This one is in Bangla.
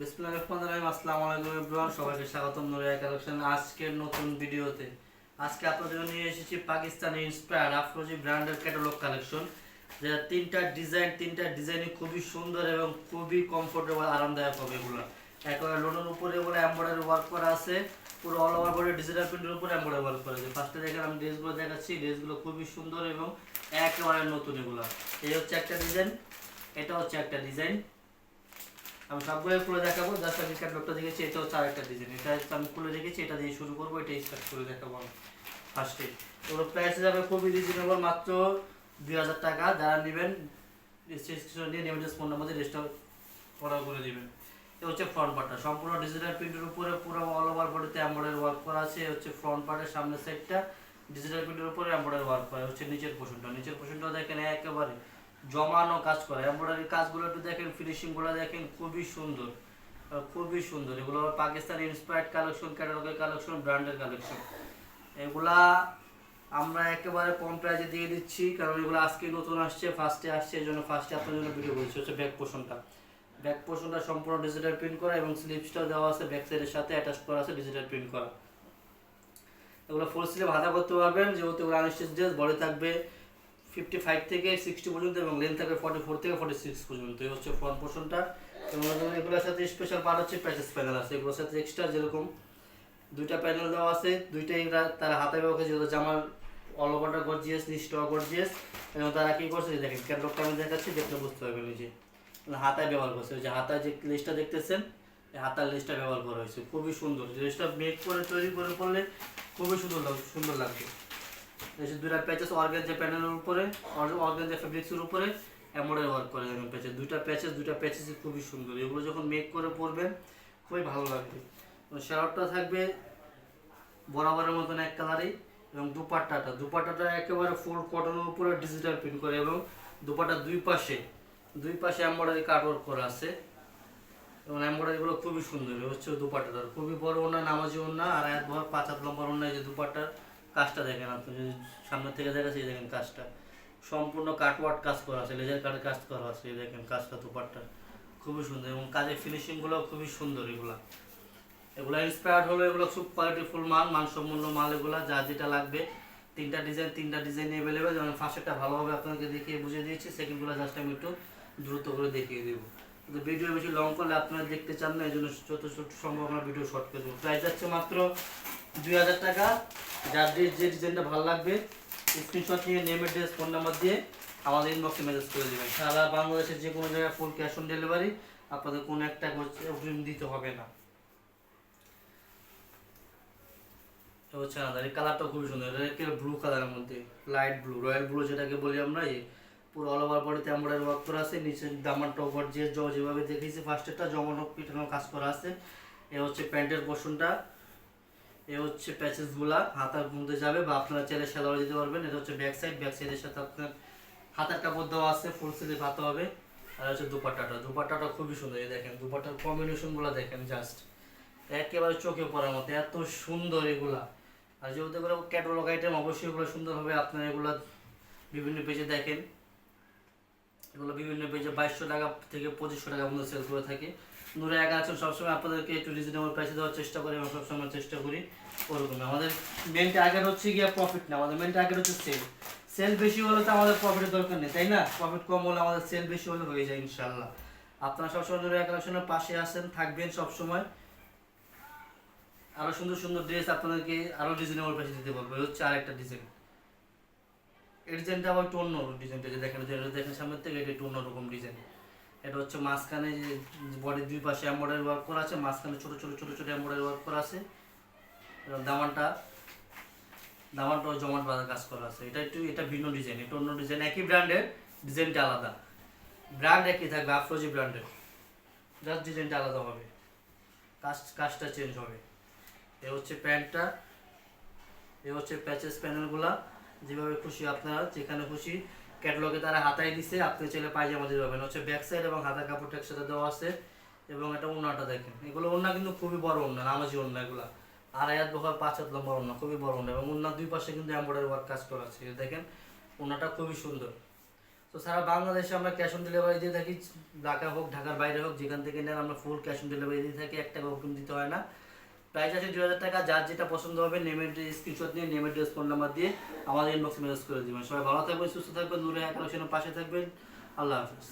বিসমিল্লাহির রহমানির রহিম। আসসালামু আলাইকুম এভরিওয়ান, সবাইকে স্বাগতম নুরিয়া কালেকশন আজকের নতুন ভিডিওতে। আজকে আপনাদের নিয়ে এসেছি পাকিস্তানি ইন্সপায়ার আফরোজি ব্র্যান্ডের ক্যাটালগ কালেকশন যেটা তিনটা ডিজাইন তিনটা ডিজাইনই খুবই সুন্দর এবং খুবই কমফোর্টেবল আরামদায়ক হবে এগুলো। একেবারে লোনের উপরে বলে এমব্রয়ডারি ওয়ার্ক করা আছে, পুরো অল ওভার বডি ডিজিটাল প্রিন্টের উপরে এমব্রয়ডারি ওয়ার্ক করা আছে। ফার্স্টে দেখেন, আমি ড্রেসগুলো দেখাচ্ছি ড্রেসগুলো খুবই সুন্দর এবং একেবারে নতুন এগুলো। এই হচ্ছে একটা ডিজাইন এটা হচ্ছে একটা ডিজাইন আমি সবগুলো খুলে দেখাবো জাস্ট আমি ক্যাটলগটা দেখেছি, এটা হচ্ছে আরেকটা ডিজাইন এটা আমি খুলে রেখেছি এটা দিয়ে শুরু করব এটা স্টার্ট করে দেখাবো আমি ফার্স্টে ওগুলো প্রাইস যাবে খুবই রিজনেবল মাত্র দুই হাজার টাকা। যারা নেবেন রেজিস্ট্রেশন নিয়ে নেবেন ফোন নাম্বার রেজিস্টার অর্ডার করে দিবেন। এটা হচ্ছে ফ্রন্ট পার্টটা সম্পূর্ণ ডিজিটাল প্রিন্টের উপরে পুরো অল ওভার বডিতে এমব্রয়ডারি ওয়ার্ক করা আছে। হচ্ছে ফ্রন্ট পার্টের সামনের সাইডটা ডিজিটাল প্রিন্টের উপরে এমব্রয়ডারি ওয়ার্ক করা। হচ্ছে নিচের পোর্শনটা নিচের পোর্শনটা দেখেন একেবারে জমানো কাজ করা। এমব্রয়ডারি কাজগুলো একটু দেখেন, ফিনিশিংগুলো দেখেন, খুবই সুন্দর। খুবই সুন্দর। এগুলো পাকিস্তান ইন্সপায়ার্ড কালেকশন ক্যাটালগের কালেকশন ব্র্যান্ডের কালেকশন এগুলা আমরা একেবারে কম প্রাইজে দিয়ে দিচ্ছি, কারণ এগুলো আজকে নতুন আসছে ফার্স্টে আসছে, এই জন্য ফার্স্টে আপনার জন্য ভিডিও বলছি, হচ্ছে ব্যাক পোর্শনটা ব্যাক পোর্শনটা সম্পূর্ণ ডিজিটাল প্রিন্ট করা এবং স্লিপসটাও দেওয়া আছে ব্যাক সাইডের সাথে অ্যাটাচ করা আছে ডিজিটাল প্রিন্ট করা। এগুলো ফুল স্লিভ হাতা করতে পারবেন, যেহেতু এগুলো আনস্টিচ ড্রেস বডি থাকবে। ফিফটি ফাইভ থেকে সিক্সটি পর্যন্ত এবং লেন্থ থাকবে ফর্টি ফোর থেকে ফর্টি সিক্স পর্যন্ত। এই হচ্ছে ফ্রন্ট পোর্শনটা এবং এগুলোর সাথে স্পেশাল পার্ট হচ্ছে প্যাচেস প্যানেল আছে। এগুলোর সাথে এক্সট্রা যেরকম দুইটা প্যানেল দেওয়া আছে, দুইটাই তারা হাতে ব্যবহার যেহেতু জামার অল ওভারটা গর্জিয়াস নিচটাও গর্জিয়াস এবং তারা কি করছে দেখেন ক্যাটলগটা আমি দেখাচ্ছি, দেখলে বুঝতে পারবেন নিজে হাতায় ব্যবহার করছে। ওই যে হাতায় যে লিস্টটা দেখতেছেন হাতার লিস্টটা ব্যবহার করা হয়েছে। খুবই সুন্দর। জিনিসটা মেক করে, তৈরি করে পড়লে খুবই সুন্দর লাগবে সুন্দর লাগবে। এই যে দুইটা প্যাচেস অর্গান যে প্যানেলের উপরে অর্গান যে ফেব্রিক্সের উপরে এমব্রয়ডারি ওয়ার্ক করে দেখেন প্যাচেস দুইটা প্যাচেস দুইটা প্যাচেস খুবই সুন্দর। এগুলো যখন মেক করে পরবেন, খুবই ভালো লাগবে। শার্টটা থাকবে বরাবরের মতন এক কালারই এবং দুপাট্টাটা। দুপাট্টাটা একেবারে ফুল কটনের উপরে ডিজিটাল প্রিন্ট করে এবং দুপাট্টার দুই পাশে দুই পাশে এমব্রয়ডারি কাটওয়ার্ক করা আছে। এবং এমব্রয়ডারিগুলো খুবই সুন্দর। হচ্ছে দুপাট্টাটার। খুবই বড় ওনা নামাজি ওনা আর এক ভর পাঁচ হাত লম্বা ওনা যে দুপাট্টার কাজটা দেখেন আপনি, যদি সামনে থেকে দেখেন সেই দেখেন কাজটা। সম্পূর্ণ কাটওয়ার্ক কাজ করা আছে লেজার কাটের কাজ করা আছে, এই দেখেন কাজটা দুপাট্টার খুবই সুন্দর, এবং কাজের ফিনিশিংগুলো খুবই সুন্দর এগুলা। এগুলো ইন্সপায়ার্ড হলো, এগুলো খুব কোয়ালিটিফুল মাল, মানসম্পন্ন মাল এগুলো, যা যেটা লাগবে। তিনটা ডিজাইন তিনটা ডিজাইন অ্যাভেলেবেল যেমন ফার্স্টটা ভালোভাবে আপনাকে দেখিয়ে বুঝিয়ে দিয়েছি সেকেন্ডগুলো জাস্ট আমি একটু দ্রুত করে দেখিয়ে দেবো। কিন্তু ভিডিও বেশি লং করলে আপনারা দেখতে চান না এই জন্য যত সম্ভব আমরা ভিডিও শর্ট করে দেবো। প্রাইস যাচ্ছে মাত্র দুই হাজার টাকা। যার ড্রেস যে ডিজাইনটা ভালো লাগবে স্ক্রিনশট নিয়ে নেমের ড্রেস ফোন নাম্বার দিয়ে আমাদের ইনবক্সে মেসেজ করে দেবেন। সারা বাংলাদেশের যে কোনো জায়গায় ফুল ক্যাশ অন ডেলিভারি আপনাদের কোনো একটা অগ্রিম দিতে হবে না। হচ্ছে আলাদা এই কালারটা খুবই সুন্দর। এটা ব্লু কালারের মধ্যে লাইট ব্লু রয়্যাল ব্লু যেটাকে বলি আমরা পুরো অল ওভার বডিতে এমব্রয়ডারি ওয়ার্ক করা আছে নিচে দামানটা ওভার যে যেভাবে দেখিয়েছি ফার্স্টেরটা জমানো পিঠানো কাজ করা আছে। এ হচ্ছে প্যান্টের পোর্শনটা এ হচ্ছে প্যাচেসগুলা হাতার মধ্যে যাবে বা আপনারা চাইলে সালোয়ার দিতে পারবেন। এটা হচ্ছে ব্যাক সাইড ব্যাক সাইডের সাথে আপনার হাতার কাপড় দেওয়া আছে ফুল স্লিভ হাতে হবে। আর হচ্ছে দুপাট্টাটা দুপাট্টাটা খুবই সুন্দর, এই দেখেন, দুপাট্টার কম্বিনেশনগুলো দেখেন জাস্ট একেবারে চোখে পড়ার মতো, এত সুন্দর এগুলা। আর যেহেতু এগুলো ক্যাটালগ আইটেম অবশ্যই এগুলো সুন্দর হবে আপনারা এগুলো বিভিন্ন পেজে দেখেন। এগুলো বিভিন্ন পেজে বাইশশো টাকা থেকে পঁচিশশো টাকা মধ্যে সেল করে থাকে। নূরে একা আছেন, সবসময় আপনাদেরকে একটু রিজনেবল প্রাইসে দেওয়ার চেষ্টা করি আমরা সবসময় চেষ্টা করি ওরকম আমাদের মেন টার্গেট হচ্ছে গিয়ে প্রফিট না, আমাদের মেন টার্গেট হচ্ছে সেল সেল বেশি হলে তো আমাদের প্রফিটের দরকার নেই, তাই না? প্রফিট কম হলে আমাদের সেল বেশি হলে হয়ে যায় ইনশাল্লাহ আপনারা সবসময় নূরে কালেকশনের পাশে আসেন থাকবেন সবসময়। আরও সুন্দর সুন্দর ড্রেস আপনাদেরকে আরও রিজনেবল প্রাইসে দিতে পারব হচ্ছে আরেকটা ডিজাইন এই ডিজাইনটা আবার একটু অন্য ডিজাইনটা যে দেখেন যে দেখেন সামনের থেকে, এটা একটু অন্যরকম ডিজাইন এটা হচ্ছে মাঝখানে যে বডির দুই পাশে এমব্রয়ডারি ওয়ার্ক করা আছে, মাঝখানে ছোট ছোট ছোট ছোট এমব্রয়ডারি ওয়ার্ক করা আছে। দামানটা দামানটাও জমাট বাঁধা কাজ করা আছে। এটা একটু, এটা ভিন্ন ডিজাইন এটা অন্য ডিজাইন একই ব্র্যান্ডের ডিজাইনটা আলাদা। ব্র্যান্ড একই থাকবে আফরোজি ব্র্যান্ডের জাস্ট ডিজাইনটা আলাদা হবে। কাজ কাজটা চেঞ্জ হবে। এ হচ্ছে প্যান্টটা, এ হচ্ছে প্যাচেস প্যানেলগুলা যেভাবে খুশি আপনারা, যেখানে খুশি ক্যাটলগে তারা হাতায় দিছে, আপনি চাইলে পায়জামা দিতে পাবেন। হচ্ছে ব্যাক সাইড এবং হাতার কাপড়টা একসাথে দেওয়া আছে এবং এটা ওনাটা দেখেন। এগুলো ওনা কিন্তু খুবই বড় ওনা নামাজি ওনা এগুলা। আড়াই হাত বকার পাঁচ হাত লম্বা ওনা খুবই বড় ওনা এবং ওনার দুই পাশে কিন্তু এম্বয়ডারি ওয়ার্ক কাজ করা আছে। দেখেন ওনাটা খুবই সুন্দর। তো সারা বাংলাদেশে আমরা ক্যাশ অন ডেলিভারি দিয়ে থাকি, ঢাকা হোক, ঢাকার বাইরে হোক, যেখান থেকে নেন আমরা ফুল ক্যাশ অন ডেলিভারি দিয়ে থাকি এক টাকা অগ্রিম দিতে হয় না। প্রাইস আছে দুই হাজার টাকা, যার যেটা পছন্দ হবে নেমের স্ক্রিনশট নিয়ে নেমের ড্রেস ফোন নাম্বার দিয়ে আমাদের ইনবক্সে মেসেজ করে দেবেন। সবাই ভালো থাকবেন, সুস্থ থাকবেন নূরে কালেকশনের পাশে থাকবেন। আল্লাহ হাফিজ।